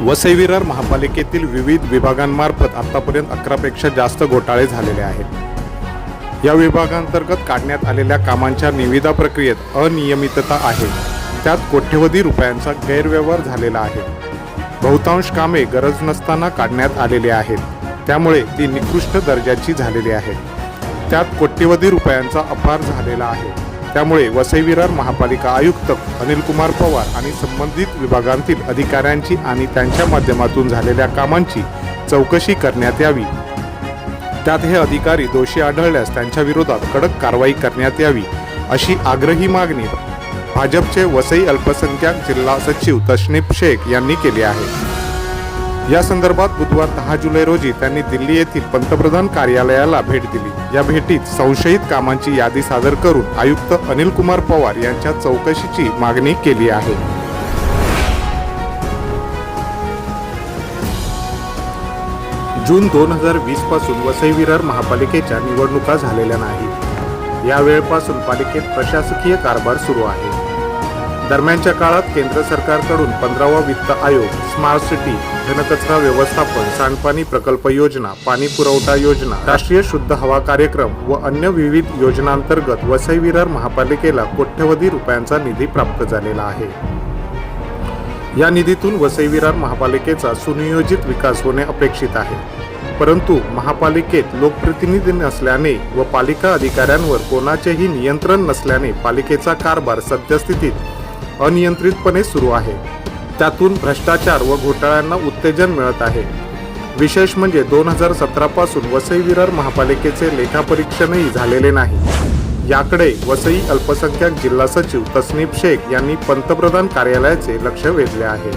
वसई विरार महापालिकेतील विविध विभागांमार्फत आतापर्यंत अकरापेक्षा जास्त घोटाळे झालेले आहेत. या विभागांतर्गत काढण्यात आलेल्या कामांच्या निविदा प्रक्रियेत अनियमितता आहे. त्यात कोट्यवधी रुपयांचा गैरव्यवहार झालेला आहे. बहुतांश कामे गरज नसताना काढण्यात आलेली आहेत. त्यामुळे ती निकृष्ट दर्जाची झालेली आहेत त्यात कोट्यवधी रुपयांचा अपार झालेला आहे. त्यामुळे वसई विरार महापालिका आयुक्त अनिल कुमार पवार आणि संबंधित विभागांतील अधिकाऱ्यांची आणि त्यांच्या माध्यमातून झालेल्या कामांची चौकशी करण्यात यावी. त्यात हे अधिकारी दोषी आढळल्यास त्यांच्या विरोधात कडक कारवाई करण्यात यावी अशी आग्रही मागणी भाजपचे वसई अल्पसंख्याक जिल्हा सचिव तशनीफ शेख यांनी केली आहे. या संदर्भात बुधवार दहा जुलै रोजी त्यांनी दिल्ली येथील पंतप्रधान कार्यालयाला भेट दिली. या भेटीत संशयित कामांची यादी सादर करून आयुक्त अनिल कुमार पवार यांच्या चौकशीची मागणी केली आहे. जून दोन हजार वीसपासून वसई विरार महापालिकेच्या निवडणुका झालेल्या नाहीत. या वेळपासून पालिकेत प्रशासकीय कारभार सुरू आहे. दरम्यानच्या काळात केंद्र सरकारकडून पंधरावा वित्त आयोग स्मार्ट सिटी घनकचरा व्यवस्थापन सांडपाणी प्रकल्प योजना पाणी पुरवठा योजना राष्ट्रीय शुद्ध हवा कार्यक्रम व अन्य विविध योजनांतर्गत वसई विरार महापालिकेला कोट्यवधी रुपयांचा निधी प्राप्त झालेला आहे. या निधीतून वसई विरार महापालिकेचा सुनियोजित विकास होणे अपेक्षित आहे. परंतु महापालिकेत लोकप्रतिनिधी नसल्याने व पालिका अधिकाऱ्यांवर कोणाचेही नियंत्रण नसल्याने पालिकेचा कारभार सद्यस्थितीत अनियंत्रितपणे सुरू आहे. त्यातून भ्रष्टाचार व घोटाळ्यांना उत्तेजन मिळत आहे. विशेष म्हणजे दोन हजार सतरा पासून वसई विरार महापालिकेचे लेखापरीक्षणही झालेले नाही. याकडे वसई अल्पसंख्याक जिल्हा सचिव तसनीफ शेख यांनी पंतप्रधान कार्यालयाचे लक्ष वेधले आहे.